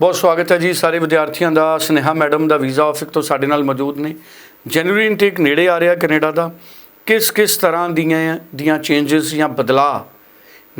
ਬਹੁਤ ਸਵਾਗਤ ਹੈ ਜੀ ਸਾਰੇ ਵਿਦਿਆਰਥੀਆਂ ਦਾ, ਸਨੇਹਾ ਮੈਡਮ ਦਾ ਵੀਜ਼ਾ ਆਫਿਸ ਤੋਂ ਸਾਡੇ ਨਾਲ ਮੌਜੂਦ ਨੇ। ਜਨਵਰੀ ਇਨਟੇਕ ਨੇੜੇ ਆ ਰਿਹਾ ਕੈਨੇਡਾ ਦਾ। ਕਿਸ ਕਿਸ ਤਰ੍ਹਾਂ ਦੀਆਂ ਦੀਆਂ ਚੇਂजेस ਜਾਂ ਬਦਲਾ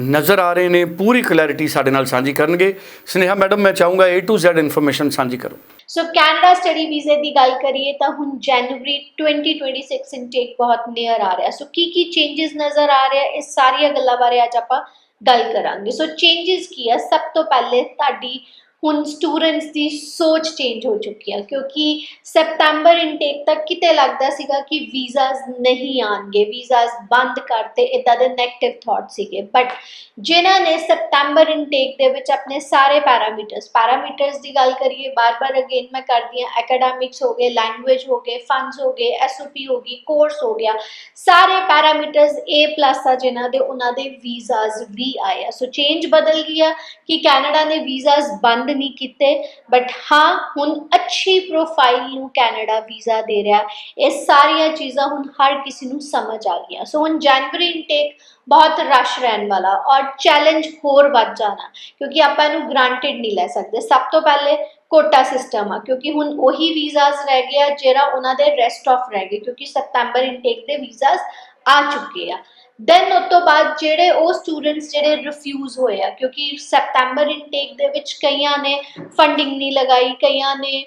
ਨਜ਼ਰ ਆ ਰਹੇ ਨੇ, ਪੂਰੀ ਕਲੈਰਿਟੀ ਸਾਡੇ ਨਾਲ ਸਾਂਝੀ ਕਰਨਗੇ। ਸਨੇਹਾ ਮੈਡਮ, ਮੈਂ ਚਾਹੂੰਗਾ A to Z ਇਨਫੋਰਮੇਸ਼ਨ ਸਾਂਝੀ ਕਰੋ। ਸੋ ਕੈਨੇਡਾ ਸਟੱਡੀ ਵੀਜ਼ੇ ਦੀ ਗੱਲ ਕਰੀਏ ਤਾਂ ਹੁਣ ਜਨਵਰੀ 2026 ਇਨਟੇਕ ਬਹੁਤ ਨੀਅਰ ਆ ਰਿਹਾ। ਸੋ ਕੀ ਕੀ ਚੇਂजेस ਨਜ਼ਰ ਆ ਰਿਹਾ ਇਸ ਸਾਰੀਆਂ ਗੱਲਾਂ ਬਾਰੇ ਅੱਜ ਆਪਾਂ ਗੱਲ ਕਰਾਂਗੇ। ਸੋ ਚੇਂजेस ਕੀ ਹੈ ਸਭ ਤੋਂ ਪਹਿਲੇ ਤੁਹਾਡੀ ਹੁਣ ਸਟੂਡੈਂਟਸ ਦੀ ਸੋਚ ਚੇਂਜ ਹੋ ਚੁੱਕੀ ਹੈ ਕਿਉਂਕਿ ਸਪਟੈਂਬਰ ਇਨਟੇਕ ਤੱਕ ਕਿਤੇ ਲੱਗਦਾ ਸੀਗਾ ਕਿ ਵੀਜ਼ਾਸ ਨਹੀਂ ਆਣਗੇ ਵੀਜ਼ਾਸ ਬੰਦ ਕਰਤੇ ਇਦਾਂ ਦੇ 네ਗੇਟਿਵ ਥਾਟ ਸੀਗੇ। ਬਟ ਜਿਨ੍ਹਾਂ ਨੇ ਸਪਟੈਂਬਰ ਇਨਟੇਕ ਦੇ ਵਿੱਚ ਆਪਣੇ ਸਾਰੇ ਪੈਰਾਮੀਟਰਸ ਪੈਰਾਮੀਟਰਸ ਦੀ ਗੱਲ ਕਰੀਏ, ਬਾਰ-ਬਾਰ ਅਗੇਨ ਮੈਂ ਕਰਦੀ ਹਾਂ ਐਕੈਡੈਮਿਕਸ ਹੋ ਗਏ ਲੈਂਗੁਏਜ ਹੋ ਗਏ ਫੰਡਸ ਹੋ ਗਏ ਐਸਓਪੀ ਹੋ ਗਈ ਕੋਰਸ ਹੋ ਗਿਆ, ਸਾਰੇ ਪੈਰਾਮੀਟਰਸ A+ ਆ ਜਿਨ੍ਹਾਂ ਦੇ, ਉਹਨਾਂ ਦੇ ਵੀਜ਼ਾਸ ਵੀ ਆਏ ਆ। ਸੋ ਚੇਂਜ ਬਦਲ ਗਿਆ ਕਿ ਕੈਨੇਡਾ ਨੇ ਵੀਜ਼ਾਸ ਬੰਦ ਨਹੀਂ ਕੀਤੇ ਬਟ ਹਾਂ, ਹੁਣ ਅੱਛੀ ਪ੍ਰੋਫਾਈਲ ਨੂੰ ਕੈਨੇਡਾ ਵੀਜ਼ਾ ਦੇ ਰਿਹਾ ਇਹ ਸਾਰੀਆਂ ਚੀਜ਼ਾਂ ਹੁਣ ਹਰ ਕਿਸੇ ਨੂੰ ਸਮਝ ਆ ਗਈਆਂ। ਸੋ ਹੁਣ ਜਨਵਰੀ ਇਨਟੇਕ ਬਹੁਤ ਰਸ਼ ਰਹਿਣ ਵਾਲਾ ਔਰ ਚੈਲੰਜ ਹੋਰ ਵੱਧ ਜਾਣਾ, ਕਿਉਂਕਿ ਆਪਾਂ ਇਹਨੂੰ ਗ੍ਰਾਂਟਡ ਨਹੀਂ ਲੈ ਸਕਦੇ। ਸਭ ਤੋਂ ਪਹਿਲੇ ਕੋਟਾ ਸਿਸਟਮ ਆ, ਕਿਉਂਕਿ ਹੁਣ ਉਹੀ ਵੀਜ਼ਾਸ ਰਹਿ ਗਿਆ ਜਿਹੜਾ ਉਹਨਾਂ ਦੇ ਰੈਸਟ ਆਫ ਰਹਿ ਗਏ, ਕਿਉਂਕਿ ਸਤੰਬਰ ਇਨਟੇਕ ਦੇ ਵੀਜ਼ਾਸ ਆ ਚੁੱਕੇ ਆ। ਦੈਨ ਉਸ ਤੋਂ ਬਾਅਦ ਜਿਹੜੇ ਉਹ ਸਟੂਡੈਂਟਸ ਜਿਹੜੇ ਰਿਫਿਊਜ਼ ਹੋਏ ਆ, ਕਿਉਂਕਿ ਸੈਪਟੈਂਬਰ ਇਨਟੇਕ ਦੇ ਵਿੱਚ ਕਈਆਂ ਨੇ ਫੰਡਿੰਗ ਨਹੀਂ ਲਗਾਈ, ਕਈਆਂ ਨੇ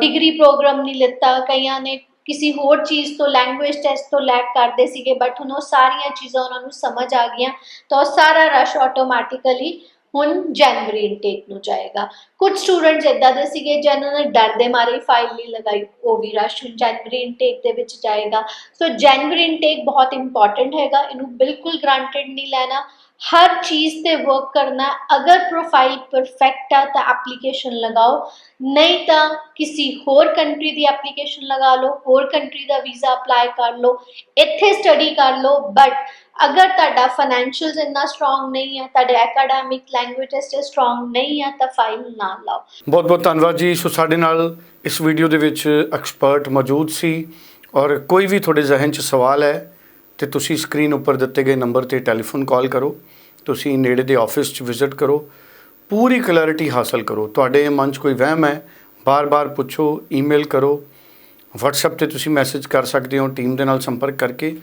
ਡਿਗਰੀ ਪ੍ਰੋਗਰਾਮ ਨਹੀਂ ਲਿੱਤਾ, ਕਈਆਂ ਨੇ ਕਿਸੇ ਹੋਰ ਚੀਜ਼ ਤੋਂ ਲੈਂਗੁਏਜ ਟੈਸਟ ਤੋਂ ਲੈਕ ਕਰਦੇ ਸੀਗੇ ਬਟ ਹੁਣ ਉਹ ਸਾਰੀਆਂ ਚੀਜ਼ਾਂ ਉਹਨਾਂ ਨੂੰ ਸਮਝ ਆ ਗਈਆਂ, ਤਾਂ ਉਹ ਸਾਰਾ ਰਸ਼ ਆਟੋਮੈਟਿਕਲੀ ਹੁਣ ਜਨਵਰੀ ਇਨਟੇਕ ਨੂੰ ਜਾਏਗਾ। ਕੁਝ ਸਟੂਡੈਂਟਸ ਇਦਾਂ ਦੇ ਸੀਗੇ ਜਿਨ੍ਹਾਂ ਨੇ ਡਰ ਦੇ ਮਾਰੇ ਫਾਈਲ ਨਹੀਂ ਲਗਾਈ, ਉਹ ਵੀ ਰਸ਼ ਹੁਣ ਜਨਵਰੀ ਇਨਟੇਕ ਦੇ ਵਿੱਚ ਜਾਏਗਾ। ਸੋ ਜਨਵਰੀ ਇਨਟੇਕ ਬਹੁਤ ਇੰਪੋਰਟੈਂਟ ਹੈਗਾ, ਇਹਨੂੰ ਬਿਲਕੁਲ ਗ੍ਰਾਂਟਡ ਨਹੀਂ ਲੈਣਾ। ਹਰ ਚੀਜ਼ ਤੇ ਵਰਕ ਕਰਨਾ ਹੈ। ਅਗਰ ਪ੍ਰੋਫਾਈਲ ਪਰਫੈਕਟ ਹੈ ਤਾਂ ਐਪਲੀਕੇਸ਼ਨ ਲਗਾਓ। ਨਹੀਂ ਤਾਂ ਕਿਸੇ ਹੋਰ ਕੰਟਰੀ ਦੀ ਐਪਲੀਕੇਸ਼ਨ ਲਗਾ ਲਓ, ਹੋਰ ਕੰਟਰੀ ਦਾ ਵੀਜ਼ਾ ਅਪਲਾਈ ਕਰ ਲਓ, ਇੱਥੇ ਸਟੱਡੀ ਕਰ ਲਓ। ਬਟ ਅਗਰ ਤੁਹਾਡਾ ਫਾਈਨੈਂਸ਼ੀਅਲਸ ਇੰਨਾ ਸਟਰੋਂਗ ਨਹੀਂ ਹੈ ਤੁਹਾਡੇ ਐਕੈਡੈਮਿਕ ਲੈਂਗੁਏਜ ਟੈਸਟ ਸਟਰੋਂਗ ਨਹੀਂ ਹੈ ਤਾਂ ਫਾਈਲ ਨਾ ਲਾਓ। ਬਹੁਤ ਬਹੁਤ ਧੰਨਵਾਦ ਜੀ। ਸੋ ਸਾਡੇ ਨਾਲ ਇਸ ਵੀਡੀਓ ਦੇ ਵਿੱਚ ਐਕਸਪਰਟ ਮੌਜੂਦ ਸੀ। ਔਰ ਕੋਈ ਵੀ ਤੁਹਾਡੇ ਜ਼ਿਹਨ 'ਚ ਸਵਾਲ ਹੈ ਤੇ ਤੁਸੀਂ ਸਕਰੀਨ ਉੱਪਰ ਦਿੱਤੇ ਗਏ ਨੰਬਰ ਤੇ ਟੈਲੀਫੋਨ ਕਾਲ ਕਰੋ। ਤੁਸੀਂ ਨੇੜੇ ਦੇ ਆਫਿਸ 'ਚ ਵਿਜ਼ਿਟ ਕਰੋ। ਪੂਰੀ ਕਲੈਰਿਟੀ ਹਾਸਲ ਕਰੋ। ਤੁਹਾਡੇ ਮਨ 'ਚ ਕੋਈ ਵਹਿਮ ਹੈ, ਬਾਰ-ਬਾਰ ਪੁੱਛੋ ਈਮੇਲ ਕਰੋ। WhatsApp ਤੇ ਤੁਸੀਂ ਮੈਸੇਜ ਕਰ ਸਕਦੇ ਹੋ ਟੀਮ ਦੇ ਨਾਲ ਸੰਪਰਕ ਕਰਕੇ।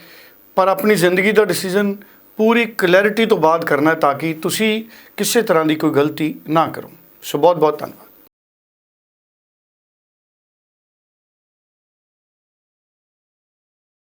ਪਰ ਆਪਣੀ ਜ਼ਿੰਦਗੀ ਦਾ ਡਿਸੀਜਨ ਪੂਰੀ ਕਲੈਰਿਟੀ ਤੋਂ ਬਾਅਦ ਕਰਨਾ ਤਾਂ ਕਿ ਤੁਸੀਂ ਕਿਸੇ ਤਰ੍ਹਾਂ ਦੀ ਕੋਈ ਗਲਤੀ ਨਾ ਕਰੋ। ਸੋ ਬਹੁਤ ਬਹੁਤ ਧੰਨਵਾਦ।